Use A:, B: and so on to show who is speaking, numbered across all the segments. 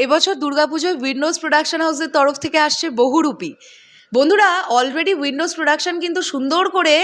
A: এবছর দুর্গাপুজোয় Windows production হাউসের তরফ থেকে আসছে বহুরূপী। বন্ধুরা অলরেডি উইন্ডোজ প্রোডাকশন কিন্তু সুন্দর করে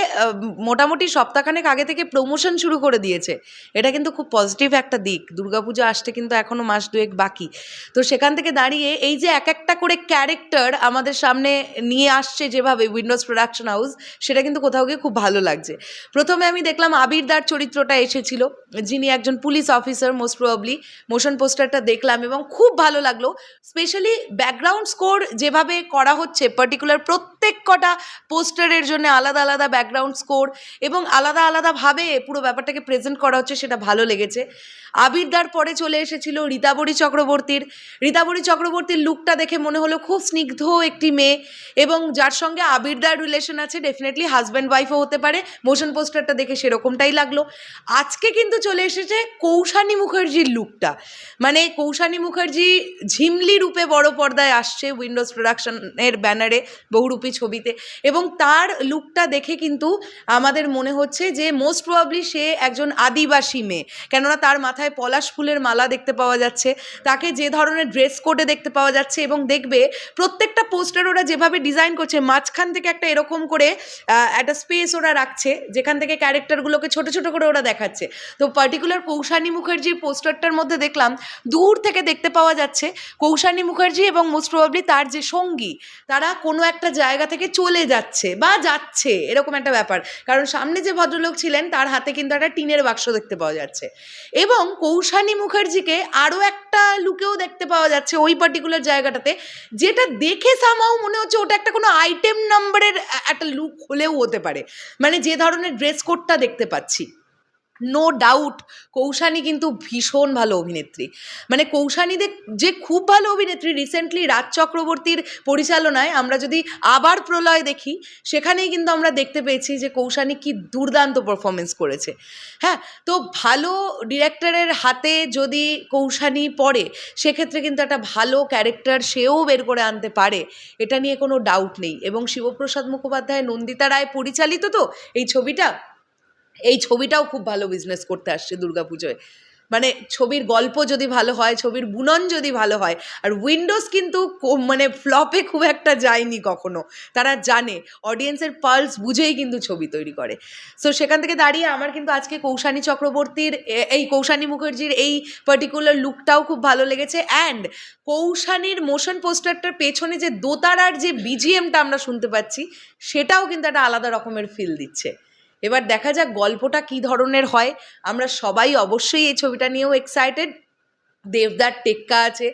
A: মোটামুটি সপ্তাহখানেক আগে থেকে প্রমোশন শুরু করে দিয়েছে। এটা কিন্তু খুব পজিটিভ একটা দিক। দুর্গাপুজো আসতে কিন্তু এখনও মাস দুয়েক বাকি। তো সেখান থেকে দাঁড়িয়ে এই যে এক একটা করে ক্যারেক্টার আমাদের সামনে নিয়ে আসছে যেভাবে উইন্ডোজ প্রোডাকশন হাউস সেটা কিন্তু কোথাও গিয়ে খুব ভালো লাগছে। প্রথমে আমি দেখলাম আবিরদার চরিত্রটা এসেছিল, যিনি একজন police officer most probably motion পোস্টারটা দেখলাম এবং খুব ভালো লাগল। স্পেশালি ব্যাকগ্রাউন্ড স্কোর যেভাবে করা হচ্ছে পার্টিকুলার প্রত্যেক কটা পোস্টারের জন্য আলাদা আলাদা ব্যাকগ্রাউন্ড স্কোর এবং আলাদা আলাদাভাবে পুরো ব্যাপারটাকে প্রেজেন্ট করা হচ্ছে, সেটা ভালো লেগেছে। আবিরদার পরে চলে এসেছিল রীতাবরী চক্রবর্তীর। রীতাবরী চক্রবর্তীর লুকটা দেখে মনে হলো খুব স্নিগ্ধ একটি মেয়ে এবং যার সঙ্গে আবিরদার রিলেশন আছে ডেফিনেটলি হাজব্যান্ড ওয়াইফও হতে পারে। মোশন পোস্টারটা দেখে সেরকমটাই লাগল। আজকে কিন্তু চলে এসেছে কৌশানী মুখার্জির লুকটা মানে কৌশানী মুখার্জি ঝিমলি রূপে বড় পর্দায় আসছে উইন্ডোজ প্রোডাকশনের ব্যানারে বহুরূপী ছবিতে। এবং তার লুকটা দেখে কিন্তু আমাদের মনে হচ্ছে যে মোস্ট প্রবাবলি সে একজন আদিবাসী মেয়ে। কেননা তার মাথায় পলাশ ফুলের মালা দেখতে পাওয়া যাচ্ছে, তাকে যে ধরনের ড্রেস কোডে দেখতে পাওয়া যাচ্ছে এবং দেখবে প্রত্যেকটা পোস্টার ওরা যেভাবে ডিজাইন করছে, মাঝখান থেকে একটা এরকম করে একটা স্পেস ওরা রাখছে, যেখান থেকে ক্যারেক্টারগুলোকে ছোট ছোট করে ওরা দেখাচ্ছে। তো পার্টিকুলার কৌশানী মুখার্জির পোস্টারটার মধ্যে দেখলাম, দূর থেকে দেখতে পাওয়া যাচ্ছে কৌশানী মুখার্জি এবং মোস্ট প্রবাবলি তার যে সঙ্গী, তারা কোনো একটা জায়গা থেকে চলে যাচ্ছে বা যাচ্ছে, এরকম একটা ব্যাপার। কারণ সামনে যে ভদ্রলোক ছিলেন, তার হাতে কিন্তু একটা টিনের বাক্স দেখতে পাওয়া যাচ্ছে। এবং কৌশানী মুখার্জিকে আরও একটা লুকেও দেখতে পাওয়া যাচ্ছে ওই পার্টিকুলার জায়গাটাতে, যেটা দেখে সামাও মনে হচ্ছে ওটা একটা কোনো আইটেম নাম্বারের একটা লুক হলেও হতে পারে। মানে যে ধরনের ড্রেস কোডটা দেখতে পাচ্ছি। নো ডাউট কৌশানী কিন্তু ভীষণ ভালো অভিনেত্রী। মানে কৌশানীদের যে খুব ভালো অভিনেত্রী রিসেন্টলি রাজ চক্রবর্তীর পরিচালনায় আমরা যদি আবার প্রলয় দেখি, সেখানেই কিন্তু আমরা দেখতে পেয়েছি যে কৌশানী কি দুর্দান্ত পারফরমেন্স করেছে। হ্যাঁ তো ভালো ডিরেক্টরের হাতে যদি কৌশানী পড়ে, সেক্ষেত্রে কিন্তু একটা ভালো ক্যারেক্টার সেও বের করে আনতে পারে, এটা নিয়ে কোনো ডাউট নেই। এবং শিবপ্রসাদ মুখোপাধ্যায় নন্দিতা রায় পরিচালিত তো এই ছবিটা এই ছবিটাও খুব ভালো বিজনেস করতে আসছে দুর্গাপুজোয়। মানে ছবির গল্প যদি ভালো হয়, ছবির বুনন যদি ভালো হয়, আর উইন্ডোজ কিন্তু মানে ফ্লপে খুব একটা যায়নি কখনো। তারা জানে অডিয়েন্সের পালস বুঝেই কিন্তু ছবি তৈরি করে। সো সেখান থেকে দাঁড়িয়ে আমার কিন্তু আজকে কৌশানী চক্রবর্তীর এই কৌশানী মুখার্জির এই পার্টিকুলার লুকটাও খুব ভালো লেগেছে। অ্যান্ড কৌশানীর মোশন পোস্টারটার পেছনে যে দোতারার যে বিজিএমটা আমরা শুনতে পাচ্ছি, সেটাও কিন্তু একটা আলাদা রকমের ফিল দিচ্ছে। এবার দেখা যাক গল্পটা কী ধরনের হয়। আমরা সবাই অবশ্যই এই ছবিটা নিয়েও এক্সাইটেড দেবদার টেক্কা আছে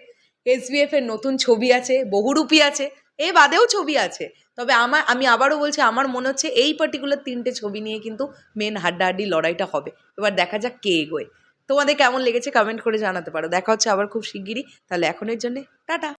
A: এসবিএফ এর নতুন ছবি আছে, বহুরূপী আছে, এ বাদেও ছবি আছে। তবে আমার আমি আবারও বলছি, আমার মনে হচ্ছে এই পার্টিকুলার তিনটে ছবি নিয়ে কিন্তু মেন হাড্ডাহাড্ডি লড়াইটা হবে। এবার দেখা যাক কে এগোয়। তোমাদের কেমন লেগেছে কমেন্ট করে জানাতে পারো। দেখা হচ্ছে আবার খুব শিগগিরই। তাহলে এখনের জন্য টাটা।